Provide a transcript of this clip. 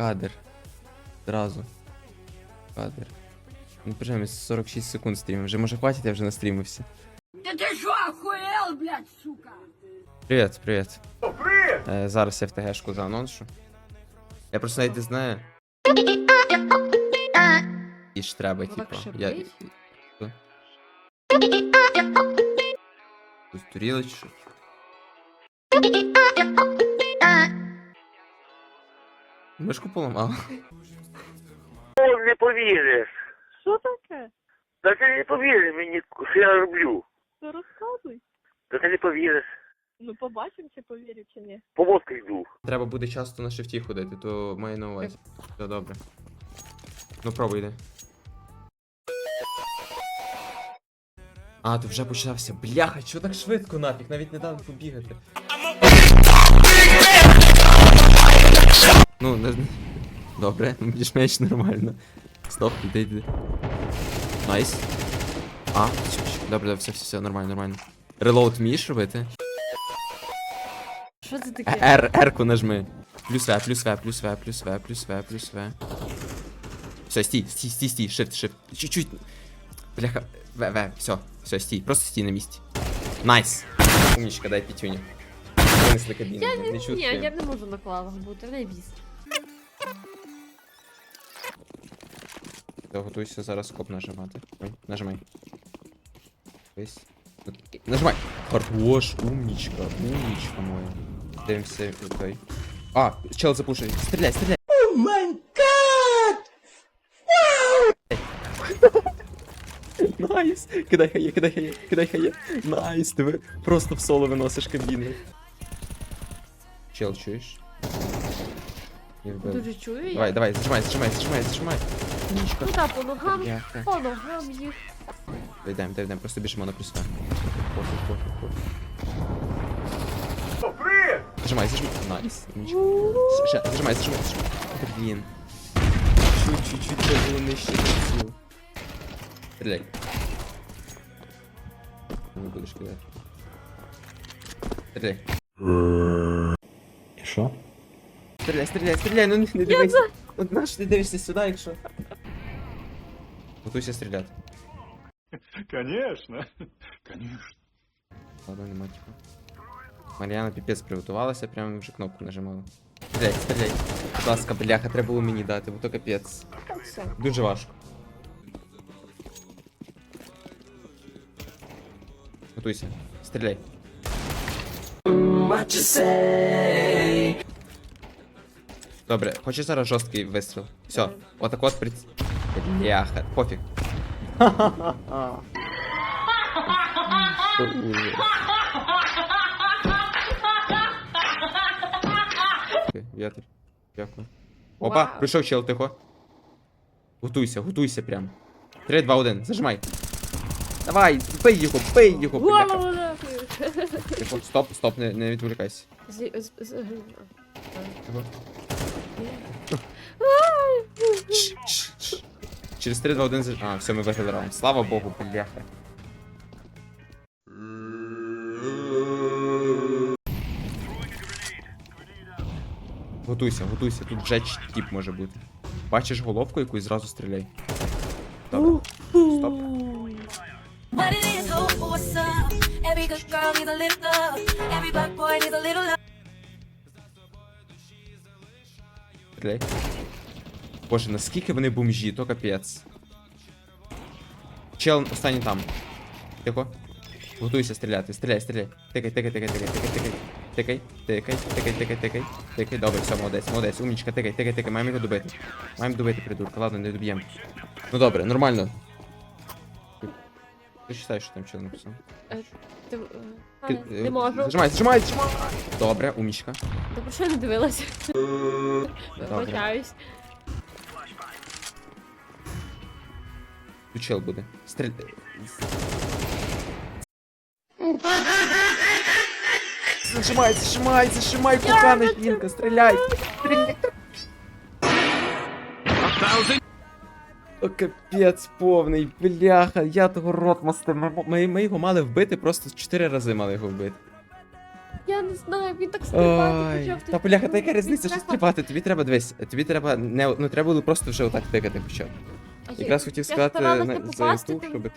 Кадр. Зразу. Кадр. Ну, прижемо 46 секунд стрімим. Вже може хватить, я вже настрімився. Да ты что, охуел, блядь, сука? Привіт, привіт. Привіт! Е, зараз я в ТГшку зааноншу. Я просто навіть не знаю. І ж треба, типу. Я... бить? Що? Мишку поламав. О, не повіриш. Що таке? Та ти не повіриш мені, що я роблю. Ти розказуй. Та ти не повіриш. Ну побачимо, чи повірю, чи ні. По водку йду. Треба буде часто на шифті ходити, то маю на увазі. Все добре. Ну пробуй йди. А, ти вже почався. Бляха, чого так швидко нафіг? Навіть не дав побігати. Ну, не... Добре, більш-менш нормально. Стоп, іди, йди. Найс. А, все, все, добре, добре, все, все, все, нормально, нормально. Релоуд вмієш робити? Що це Е, таке? R, R-ку нажми. Плюс В, плюс В, плюс В, плюс В, плюс В, плюс В. Все, стій, стій, стій, стій, shift, shift. Чуть-чуть. Бляха, В, В, все, все, стій, просто стій на місці. Найс. Умничка, дай п'ятюню. Винесли кабіну, Я не, не, не ні, я не можу на клавах бути, не біс. Готуйся зараз скоп нажимати. Ой, нажимай. Ось. Нажимай. Хорош, умничка, умничка моя. Дивимося той. А, чел запушив. Стріляй, стріляй. О май гад! Найс! Кидай хає, кидай хає, кидай хає. Найс, ти просто в соло виносиш кабіни. Чел, чуєш? Дуже чую я. Давай, давай, зажимай, зажимай, зажимай, зажимай. Умничка. Куда по ногам? Бляха. По ногам їх. Дойдемо, дойдемо, просто біжимо на плюс. Пофіг, пофіг, пофіг. Зажимай, зажимай. Найс. Ще, Зажимай, зажимай, зажимай. Блін. Чуть, чуть-чуть треба було нижче приціл. Стріляй. Не будеш кидати. Стріляй. І що? Стріляй, стріляй, стріляй, ну не, не дивись. От наш ти дивишся сюди, якщо. Готуйся стріляти. Конечно. Конечно. Ладно, нема типу. Мар'яна піпець приготувалася, прямо вже кнопку нажимала. Стріляй, стріляй. Будь ласка, бляха, треба було мені дати, бо то капець. Так, все. Дуже важко. Готуйся. Стріляй. Добре, хочеш зараз жорсткий вистріл. Все, Давай. отак от приц... Бляха. Окей, Вітер. Дякую. Опа, Вау. прийшов чел, тихо. Готуйся, готуйся прям. 3, 2, 1, зажимай. Давай, бий його, бий його, бляха. Тихо, стоп, стоп, не, не відволікайся. Зі- з- з- Тихо. Через 3, 2, 1, заж... А, все, ми виграли раунд. Слава Богу, бляха. Готуйся, готуйся, тут вже ч- тіп може бути. Бачиш головку якусь зразу стріляй. Добре. Стоп. Стріляй. Боже, наскільки вони бомжі, то капець. Чел останній там. Тихо. Готуйся стріляти. Стріляй, стріляй. Тикай, тикай, тикай, тикай, тикай, тикай. Тикай, тикай, тикай, тикай, тикай. Тикай, добре, все, молодець, молодець, умнічка, тикай, тикай, тикай, маємо його добити. Маємо добити, придурка, ладно, не доб'ємо. Ну добре, нормально. Ти читаєш, що там чел написав? Ти, е, а, Ки- Не е, можу. Зажимай, зажимай, зажимай. Добре, умнічка. Про що я не дивилася? Вибачаюсь. Чел буде. Стріляй. Зажимай, зажимай, зажимай, пукана жінка, стріляй! Стріляй! О, капець повний, бляха, я того рот мастив. Ми, ми, його мали вбити, просто 4 рази мали його вбити. Я не знаю, він так стрибати Ой, почав. та бляха, та яка різниця, що стрибати? Тобі треба дивись, тобі треба не ну треба було просто вже отак тикати почав. Якраз хотів сказати на- за ютуб, щоб